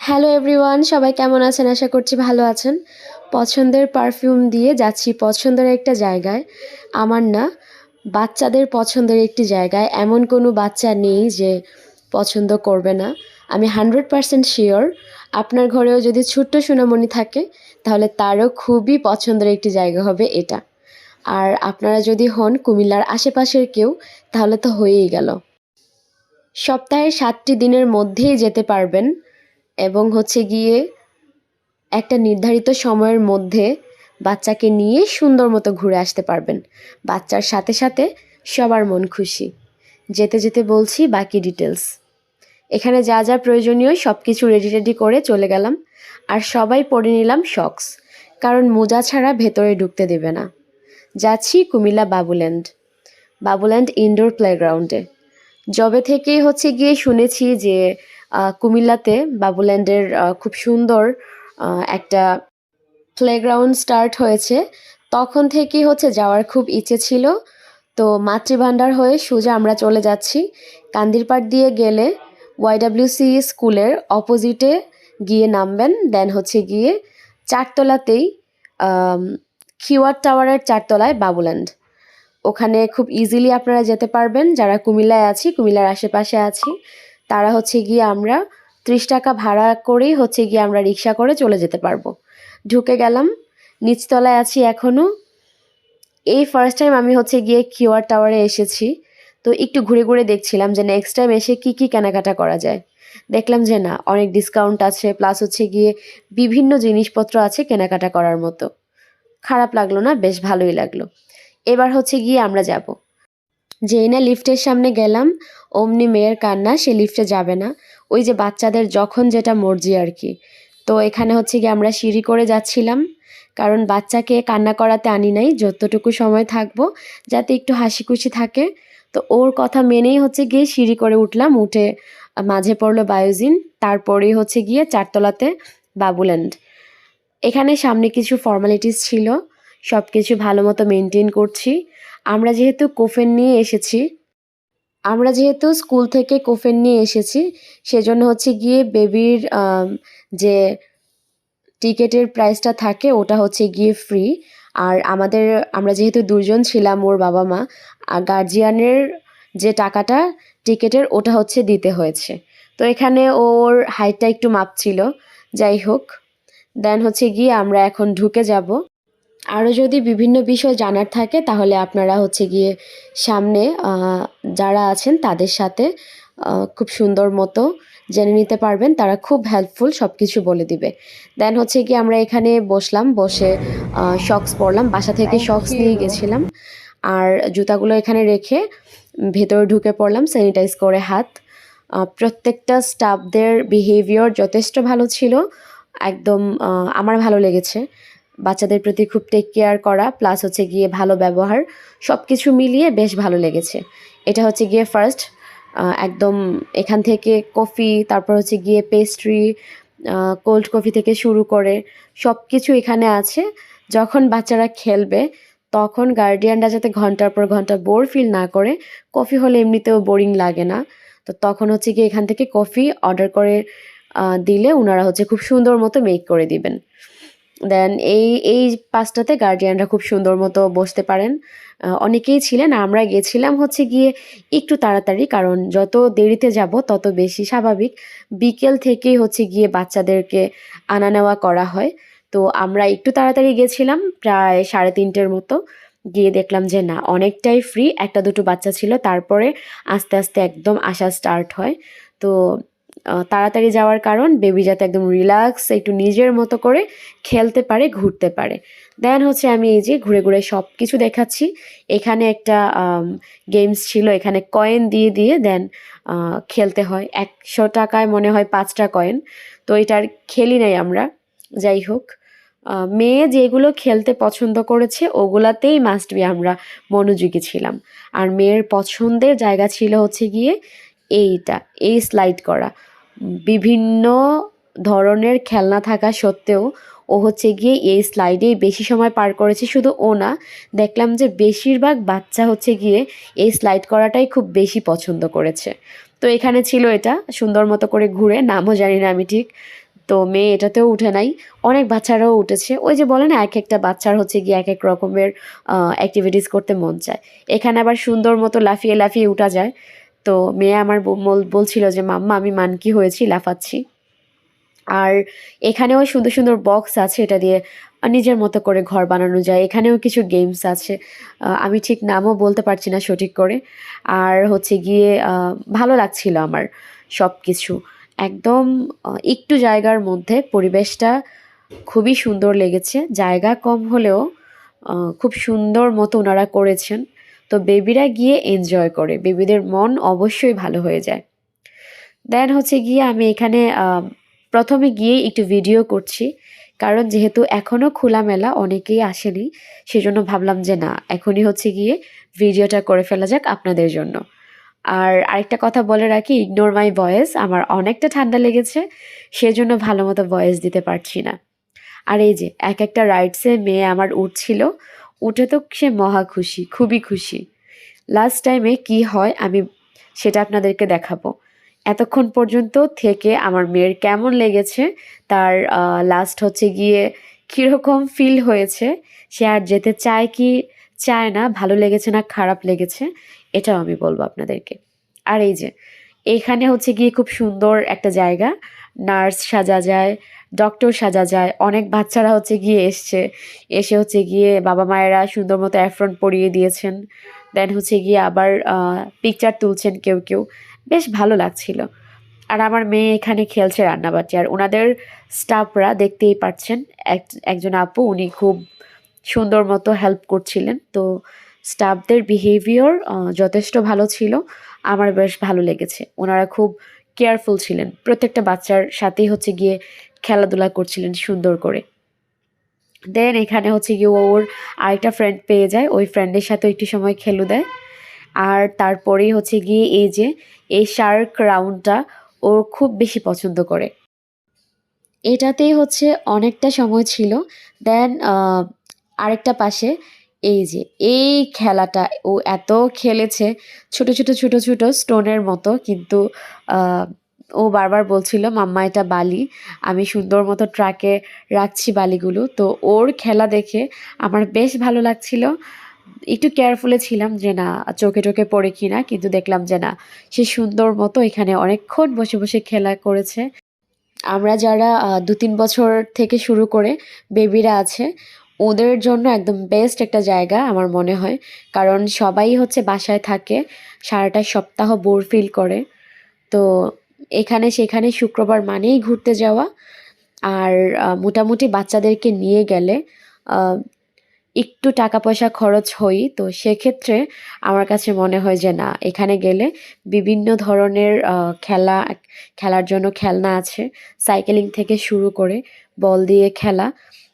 Hello everyone সবাই কেমন আছেন? আশা করছি ভালো আছেন। পছন্দের পারফিউম দিয়ে যাচ্ছি পছন্দের একটা জায়গায়। আমার না বাচ্চাদের পছন্দের একটি জায়গায়। এমন কোনো বাচ্চা নেই যে পছন্দ করবে না। আমি হান্ড্রেড পারসেন্ট শিওর আপনার ঘরেও যদি ছোট্ট সোনামণি থাকে, তাহলে তারও খুবই পছন্দের একটি জায়গা হবে এটা। আর আপনারা যদি হন কুমিল্লার আশেপাশের কেউ, তাহলে তো হয়েই গেল। সপ্তাহের সাতটি দিনের মধ্যেই যেতে পারবেন। এবং হচ্ছে গিয়ে একটা নির্ধারিত সময়ের মধ্যে বাচ্চাকে নিয়ে সুন্দর মতো ঘুরে আসতে পারবেন। বাচ্চার সাথে সাথে সবার মন খুশি। যেতে যেতে বলছি বাকি ডিটেলস এখানে যা যা প্রয়োজনীয় সব কিছু রেডি রেডি করে চলে গেলাম। আর সবাই পরে নিলাম শক্স কারণ মোজা ছাড়া ভেতরে ঢুকতে দেবে না। যাচ্ছি কুমিল্লা বাবুল্যান্ড। বাবুল্যান্ড ইনডোর প্লেগ্রাউন্ডে জবে থেকেই হচ্ছে গিয়ে শুনেছি যে কুমিল্লাতে বাবুল্যান্ডের খুব সুন্দর একটা প্লেগ্রাউন্ড স্টার্ট হয়েছে। তখন থেকেই হচ্ছে যাওয়ার খুব ইচ্ছে ছিল। তো মাতৃভাণ্ডার হয়ে সোজা আমরা চলে যাচ্ছি। কান্দিরপাড় দিয়ে গেলে ওয়াইডাব্লিউসি স্কুলের অপোজিটে গিয়ে নামবেন দেন হচ্ছে গিয়ে চারতলাতেই খিওয়ার টাওয়ারের চারতলায় বাবুল্যান্ড ওখানে খুব ইজিলি আপনারা যেতে পারবেন। যারা কুমিল্লায় আছি, কুমিল্লার আশেপাশে আছি তারা হচ্ছে গিয়ে আমরা ত্রিশ টাকা ভাড়া করেই হচ্ছে গিয়ে আমরা রিক্সা করে চলে যেতে পারব। ঢুকে গেলাম, নিচতলায় আছি এখনও এই ফার্স্ট টাইম আমি হচ্ছে গিয়ে কিউআর টাওয়ারে এসেছি। তো একটু ঘুরে ঘুরে দেখছিলাম যে নেক্সট টাইম এসে কি কি কেনাকাটা করা যায়। দেখলাম যে না, অনেক ডিসকাউন্ট আছে প্লাস হচ্ছে গিয়ে বিভিন্ন জিনিসপত্র আছে কেনাকাটা করার মতো। খারাপ লাগল না, বেশ ভালোই লাগল। এবার হচ্ছে গিয়ে আমরা যাব। যেই না লিফটের সামনে গেলাম, অমনি মেয়ের কান্না, সে লিফটে যাবে না। ওই যে বাচ্চাদের যখন যেটা মর্জি আর কি। তো এখানে হচ্ছে গিয়ে আমরা সিঁড়ি করে যাচ্ছিলাম, কারণ বাচ্চাকে কান্না করাতে আনি নাই, যতটুকু সময় থাকব, যাতে একটু হাসি খুশি থাকে। তো ওর কথা মেনেই হচ্ছে গিয়ে সিঁড়ি করে উঠলাম, উঠে মাঝে পড়ল বায়োজিন, তারপরেই হচ্ছে গিয়ে চারতলাতে বাবুল্যান্ড। এখানে সামনে কিছু ফর্মালিটিস ছিল। সব কিছু ভালো মতো মেনটেন করছি। আমরা যেহেতু কোফেন নিয়ে এসেছি, আমরা যেহেতু স্কুল থেকে কোফেন নিয়ে এসেছি, সেজন্য হচ্ছে গিয়ে বেবির যে টিকেটের প্রাইসটা থাকে, ওটা হচ্ছে গিয়ে ফ্রি আর আমাদের, আমরা যেহেতু দুজন ছিলাম ওর বাবা মা, আর গার্জিয়ানের যে টাকাটা টিকেটের ওটা হচ্ছে দিতে হয়েছে। তো এখানে ওর হাইটটা একটু মাপ ছিল। যাই হোক দেন হচ্ছে গিয়ে আমরা এখন ঢুকে যাব। আরও যদি বিভিন্ন বিষয় জানার থাকে তাহলে আপনারা হচ্ছে গিয়ে সামনে যারা আছেন তাদের সাথে খুব সুন্দর মতো জেনে নিতে পারবেন। তারা খুব হেল্পফুল সব কিছু বলে দিবে। দেন হচ্ছে কি আমরা এখানে বসলাম বসে শক্স পরলাম। বাসা থেকে শক্স নিয়ে গেছিলাম। আর জুতাগুলো এখানে রেখে ভেতরে ঢুকে পড়লাম স্যানিটাইজ করে হাত। প্রত্যেকটা স্টাফদের বিহেভিয়ার যথেষ্ট ভালো ছিল। একদম আমার ভালো লেগেছে। বাচ্চাদের প্রতি খুব টেক কেয়ার করা প্লাস হচ্ছে গিয়ে ভালো ব্যবহার সব কিছু মিলিয়ে বেশ ভালো লেগেছে। এটা হচ্ছে গিয়ে ফার্স্ট একদম এখান থেকে কফি তারপর হচ্ছে গিয়ে পেস্ট্রি কোল্ড কফি থেকে শুরু করে সব কিছু এখানে আছে। যখন বাচ্চারা খেলবে, তখন গার্ডিয়ানরা যাতে ঘণ্টার পর ঘণ্টা বোর ফিল না করে কফি হলে এমনিতেও বোরিং লাগে না। তো তখন হচ্ছে গিয়ে এখান থেকে কফি অর্ডার করে দিলে ওনারা হচ্ছে খুব সুন্দর মতো মেক করে দিবেন। দেন এই এই পাঁচটাতে গার্ডিয়ানরা খুব সুন্দর মতো বসতে পারেন। অনেকেই ছিলেন, আমরা গেছিলাম হচ্ছে গিয়ে একটু তাড়াতাড়ি, কারণ যত দেরিতে যাব, তত বেশি স্বাভাবিক। বিকেল থেকেই হচ্ছে গিয়ে বাচ্চাদেরকে আনা নেওয়া করা হয়। তো আমরা একটু তাড়াতাড়ি গেছিলাম, প্রায় সাড়ে তিনটের মতো। গিয়ে দেখলাম যে না, অনেকটাই ফ্রি একটা দুটো বাচ্চা ছিল। তারপরে আস্তে আস্তে একদম আসা স্টার্ট হয়। তো তাড়াতাড়ি যাওয়ার কারণ বেবি যাতে একদম রিল্যাক্স একটু নিজের মতো করে খেলতে পারে, ঘুরতে পারে। দেন হচ্ছে আমি এই যে ঘুরে ঘুরে সব কিছু দেখাচ্ছি। এখানে একটা গেমস ছিল, এখানে কয়েন দিয়ে দিয়ে দেন খেলতে হয়। একশো টাকায় মনে হয় পাঁচটা কয়েন তো এটার খেলি নাই আমরা। যাই হোক মেয়ে যেগুলো খেলতে পছন্দ করেছে, ওগুলাতেই মাস্ট বি আমরা মনোযোগী ছিলাম। আর মেয়ের পছন্দের জায়গা ছিল হচ্ছে গিয়ে এইটা, এই স্লাইড করা। বিভিন্ন ধরনের খেলনা থাকা সত্ত্বেও ও হচ্ছে গিয়ে এই স্লাইডেই বেশি সময় পার করেছে শুধু ও না, দেখলাম যে বেশিরভাগ বাচ্চা হচ্ছে গিয়ে এই স্লাইড করাটাই খুব বেশি পছন্দ করেছে। তো এখানে ছিল এটা, সুন্দর মতো করে ঘুরে, নামও জানি না আমি ঠিক। তো মেয়ে এটাতেও উঠে নাই, অনেক বাচ্চারাও উঠেছে। ওই যে বলে না, এক একটা বাচ্চার হচ্ছে গিয়ে এক এক রকমের অ্যাক্টিভিটিস করতে মন চায়। এখানে আবার সুন্দর মতো লাফিয়ে লাফিয়ে উঠা যায়। তো মেয়ে আমার বলছিল যে, মাম্মা, আমি মানকি হয়েছি, লাফাচ্ছি। আর এখানেও সুন্দর সুন্দর বক্স আছে, এটা দিয়ে নিজের মতো করে ঘর বানানো যায়। এখানেও কিছু গেমস আছে। আমি ঠিক নামও বলতে পারছি না সঠিক করে। আর হচ্ছে গিয়ে ভালো লাগছিল আমার সব কিছু একদম একটু জায়গার মধ্যে পরিবেশটা খুবই সুন্দর লেগেছে। জায়গা কম হলেও খুব সুন্দর মতো ওনারা করেছেন। তো বেবিরা গিয়ে এনজয় করে। বেবিদের মন অবশ্যই ভালো হয়ে যায়। দেন হচ্ছে গিয়ে আমি এখানে প্রথমে গিয়ে একটু ভিডিও করছি। কারণ যেহেতু এখনও খোলামেলা, অনেকেই আসেনি, সেজন্য ভাবলাম যে না, এখনই হচ্ছে গিয়ে ভিডিওটা করে ফেলা যাক আপনাদের জন্য। আর আরেকটা কথা বলে রাখি ইগনোর মাই ভয়েস আমার অনেকটা ঠান্ডা লেগেছে, সেজন্য ভালো মতো ভয়েস দিতে পারছি না। আর এই যে, এক একটা রাইডসে মেয়ে আমার উঠছিল উঠে তো সে মহা খুশি, খুবই খুশি। লাস্ট টাইমে কি হয় আমি সেটা আপনাদেরকে দেখাবো। এতক্ষণ পর্যন্ত থেকে আমার মেয়ের কেমন লেগেছে, তার লাস্ট হচ্ছে গিয়ে কীরকম ফিল হয়েছে, সে আর যেতে চায় কি চায় না, ভালো লেগেছে না খারাপ লেগেছে, এটাও আমি বলব আপনাদেরকে। আর এই যে এইখানে হচ্ছে গিয়ে খুব সুন্দর একটা জায়গা, নার্স সাজা যায় ডক্টর সাজা যায় অনেক বাচ্চারা হচ্ছে গিয়ে এসছে। এসে হচ্ছে গিয়ে বাবা মায়েরা সুন্দর মতো অ্যাফ্রন পরিয়ে দিয়েছেন। দেন হচ্ছে গিয়ে আবার পিকচার তুলছেন কেউ কেউ। বেশ ভালো লাগছিল। আর আমার মেয়ে এখানে খেলছে রান্নাবাটি। আর ওনাদের স্টাফরা দেখতেই পাচ্ছেন, এক, একজন আপু, উনি খুব সুন্দর মতো হেল্প করছিলেন। তো স্টাফদের বিহেভিয়ার যথেষ্ট ভালো ছিল। আমার বেশ ভালো লেগেছে। ওনারা খুব কেয়ারফুল ছিলেন। প্রত্যেকটা বাচ্চার সাথেই হচ্ছে গিয়ে খেলাধুলা করছিলেন সুন্দর করে। দেন এখানে হচ্ছে গিয়ে ওর আরেকটা ফ্রেন্ড পেয়ে যায়, ওই ফ্রেন্ডের সাথে একটু সময় খেলু দেয়। আর তারপরেই হচ্ছে গিয়ে এই যে, এই শার্ক রাউন্ডটা ও খুব বেশি পছন্দ করে। এটাতেই হচ্ছে অনেকটা সময় ছিল। দেন আরেকটা পাশে এই যে, এই খেলাটা ও এত খেলেছে, ছোট ছোট ছোট ছোট স্টোনের মতো কিন্তু ও বারবার বলছিল, মাম্মা, এটা বালি। আমি সুন্দর মতো ট্রাকে রাখছি বালিগুলো। তো ওর খেলা দেখে আমার বেশ ভালো লাগছিল। একটু কেয়ারফুলে ছিলাম যে, না, চোখে টোকে পড়ে কিনা কিন্তু দেখলাম যে, না, সে সুন্দর মতো এখানে অনেকক্ষণ বসে বসে খেলা করেছে। আমরা যারা দু তিন বছর থেকে শুরু করে বেবিরা আছে ওদের জন্য একদম বেস্ট একটা জায়গা আমার মনে হয়। কারণ সবাই হচ্ছে বাসায় থাকে, সারাটা সপ্তাহ বোর ফিল করে। তো এখানে সেখানে শুক্রবার মানেই ঘুরতে যাওয়া। আর মোটামুটি বাচ্চাদেরকে নিয়ে গেলে একটু টাকা পয়সা খরচ হই। তো সেক্ষেত্রে আমার কাছে মনে হয় যে না, এখানে গেলে বিভিন্ন ধরনের খেলা, খেলার জন্য খেলনা আছে। সাইকেলিং থেকে শুরু করে বল দিয়ে খেলা।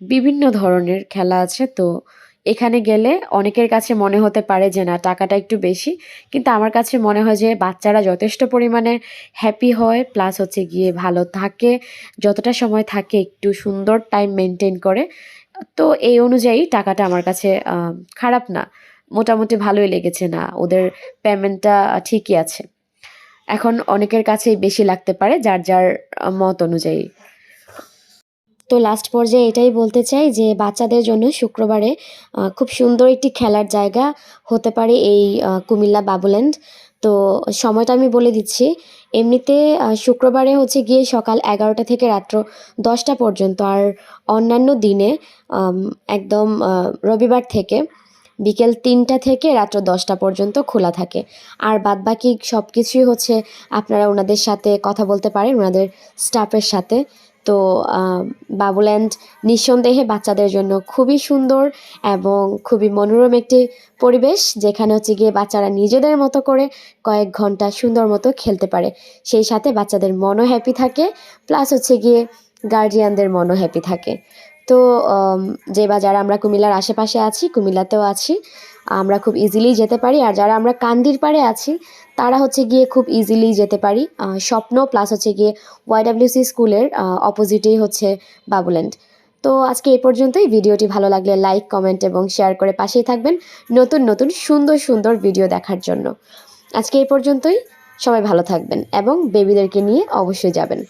বিভিন্ন ধরনের খেলা আছে, তো এখানে গেলে অনেকের কাছে মনে হতে পারে যে, না, টাকাটা একটু বেশি। কিন্তু আমার কাছে মনে হয় যে, বাচ্চারা যথেষ্ট পরিমাণে হ্যাপি হয় প্লাস হচ্ছে গিয়ে ভালো থাকে, যতটা সময় থাকে একটু সুন্দর টাইম মেনটেন করে। তো এই অনুযায়ী টাকাটা আমার কাছে খারাপ না। মোটামুটি ভালোই লেগেছে না, ওদের পেমেন্টটা ঠিকই আছে। এখন অনেকের কাছেই বেশি লাগতে পারে, যার যার মত অনুযায়ী। তো লাস্ট পর্যায়ে এটাই বলতে চাই যে বাচ্চাদের জন্য শুক্রবারে খুব সুন্দর একটি খেলার জায়গা হতে পারে এই কুমিল্লা বাবুল্যান্ড। তো সময়টা আমি বলে দিচ্ছি, এমনিতে শুক্রবারে হচ্ছে গিয়ে সকাল এগারোটা থেকে রাত্র দশটা পর্যন্ত আর অন্যান্য দিনে একদম রবিবার থেকে বিকেল তিনটা থেকে রাত্র দশটা পর্যন্ত খোলা থাকে। আর বাদবাকি সব কিছুই হচ্ছে আপনারা ওনাদের সাথে কথা বলতে পারেন, ওনাদের স্টাফের সাথে। তো বাবুল্যান্ড নিঃসন্দেহে বাচ্চাদের জন্য খুবই সুন্দর এবং খুবই মনোরম একটি পরিবেশ, যেখানে হচ্ছে গিয়ে বাচ্চারা নিজেদের মতো করে কয়েক ঘণ্টা সুন্দর মতো খেলতে পারে। সেই সাথে বাচ্চাদের মনও হ্যাপি থাকে প্লাস হচ্ছে গিয়ে গার্জিয়ানদের মনও হ্যাপি থাকে। তো যে বাজার আমরা কুমিল্লার আশেপাশে আছি, কুমিল্লাতেও আছি আমরা খুব ইজিলি যেতে পারি। আর যারা আমরা কান্দির পাড়ে আছি, তারা হচ্ছে গিয়ে খুব ইজিলি যেতে পারি। স্বপ্ন প্লাস হচ্ছে গিয়ে ওয়াইডাব্লিউসি স্কুলের অপোজিটেই হচ্ছে বাবুল্যান্ড। তো আজকে এই পর্যন্তই। ভিডিওটি ভালো লাগলে লাইক কমেন্ট এবং শেয়ার করে পাশেই থাকবেন নতুন নতুন, সুন্দর সুন্দর ভিডিও দেখার জন্য। আজকে এই পর্যন্তই। সবাই ভালো থাকবেন এবং বেবিদেরকে নিয়ে অবশ্যই যাবেন।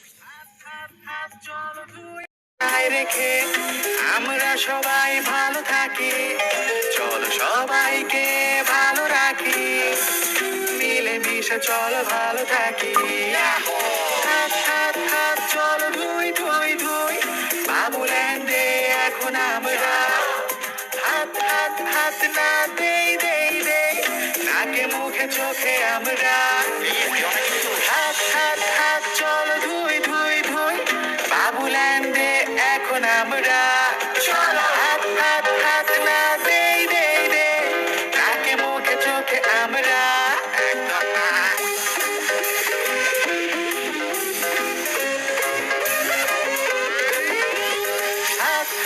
বজায় রেখে আমরা সবাই ভালো থাকি। চলো সবাইকে ভালো রাখি। মিলে মিশে চলো ভালো থাকি। হাত হাত হাত, চলো ধুই ধুই ধুই। বাবুল্যান্ডে এখন আমরা। হাত হাত হাত না দেই দেই দেই। নাকে, মুখে, চোখে আমরা। হাত হাত হাত, চলো ধুই ধুই ধুই।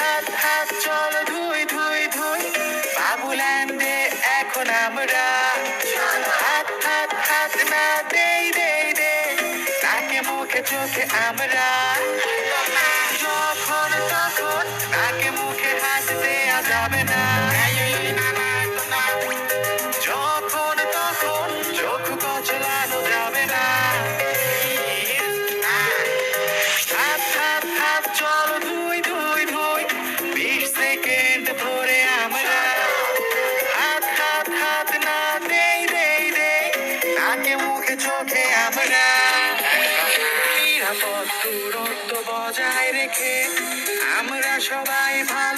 হাত হাত চলো, ধুই ধুই ধুই। বাবুল্যান্ডে এখন আমরা। হাত হাত হাত না দেই দেই দে তাকে মুখে চোখে আমরা।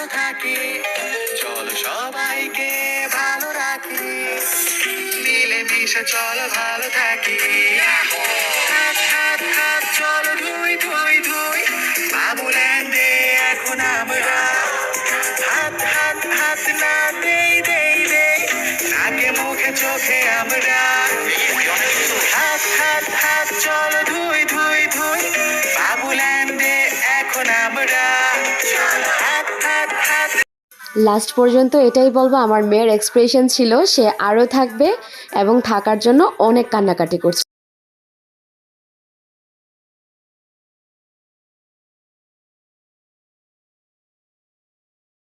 থাকি। চলো সবাইকে ভালো রাখি। মিলে মিশে চলো ভালো থাকি। লাস্ট পর্যন্ত এটাই বলব, আমার মেয়ের এক্সপ্রেশন ছিল, সে আরও থাকবে এবং থাকার জন্য অনেক কান্নাকাটি করছে।